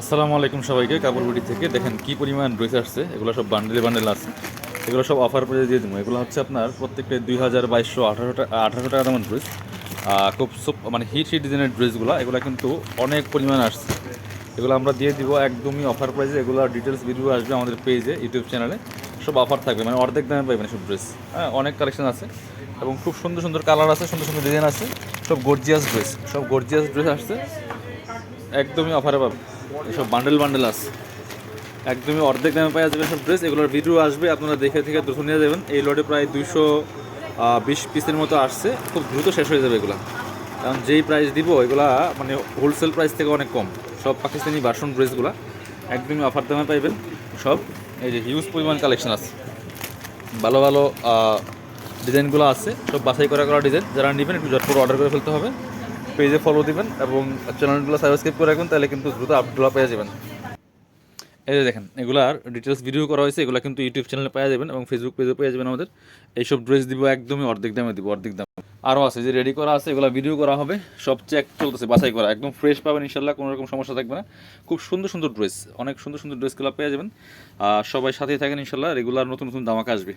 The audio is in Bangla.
আসসালামু আলাইকুম সবাইকে কাপড়গুড়ি থেকে। দেখেন কি পরিমাণ ড্রেস আসছে। এগুলো সব বান্ডেলে বান্ডেল আছে। এগুলো সব অফার প্রাইসে দিয়ে দেবো। এগুলো হচ্ছে আপনার প্রত্যেকটা দুই হাজার বাইশশো আঠারো টাকা আঠারোশো টাকা দামের ড্রেস খুব সব মানে হিট হিট ডিজাইনের ড্রেসগুলো এগুলো কিন্তু অনেক পরিমাণ আসছে। এগুলো আমরা দিয়ে দিব একদমই অফার প্রাইসে এগুলো ডিটেলস ভিডিও আসবে আমাদের পেজে ইউটিউব চ্যানেলে সব অফার থাকবে। মানে অর্ধেক দামে পাইবেন সব ড্রেস হ্যাঁ অনেক কালেকশন আছে। এবং খুব সুন্দর সুন্দর কালার আছে, সুন্দর সুন্দর ডিজাইন আছে। সব গর্জিয়াস ড্রেস সব গর্জিয়াস ড্রেস আসছে। একদমই অফারে পাবে এসব বান্ডেল বান্ডেল আছে। একদমই অর্ধেক দামে পাওয়া যাবে সব ড্রেস এগুলোর ভিডিও আসবে, আপনারা দেখে থেকে দ্রুত নিয়ে যাবেন। এই লটে প্রায় দুইশো বিশ পিসের মতো আসছে, খুব দ্রুত শেষ হয়ে যাবে এগুলো। কারণ যেই প্রাইস দিব, এগুলা মানে হোলসেল প্রাইস থেকে অনেক কম। সব পাকিস্তানি বাসন ড্রেসগুলো একদমই অফার দামে পাইবেন সব। এই যে হিউজ পরিমাণ কালেকশন আছে। ভালো ভালো ডিজাইনগুলো আছে, সব বাছাই করা করা ডিজাইন যারা নেবেন একটু ঝটপট অর্ডার করে ফেলতে হবে। পেজে ফলো দিবেন এবং চ্যানেলগুলো সাবস্ক্রাইব করে রাখবেন, তাহলে কিন্তু দ্রুত আপডেটগুলো পেয়ে যাবেন। এই যে দেখেন, এগুলার ডিটেলস ভিডিও করা হয়েছে, এগুলো কিন্তু ইউটিউব চ্যানেলে পেয়ে যাবেন এবং ফেসবুক পেজে পেয়ে যাবেন আমাদের। এইসব ড্রেস দিব একদমই অর্ধেক দামে দিব, অর্ধেক দাম। আরও আছে, যে রেডি করা আছে, এগুলো ভিডিও করা হবে। সব চেক চলতেছে বাছাই করা, একদম ফ্রেশ পাবেন ইনশাল্লাহ কোনো রকম সমস্যা থাকবে না। খুব সুন্দর সুন্দর ড্রেস অনেক সুন্দর সুন্দর ড্রেসগুলো পেয়ে যাবেন। সবাই সাথেই থাকেন ইনশাল্লাহ রেগুলার নতুন নতুন দামাকা আসবে।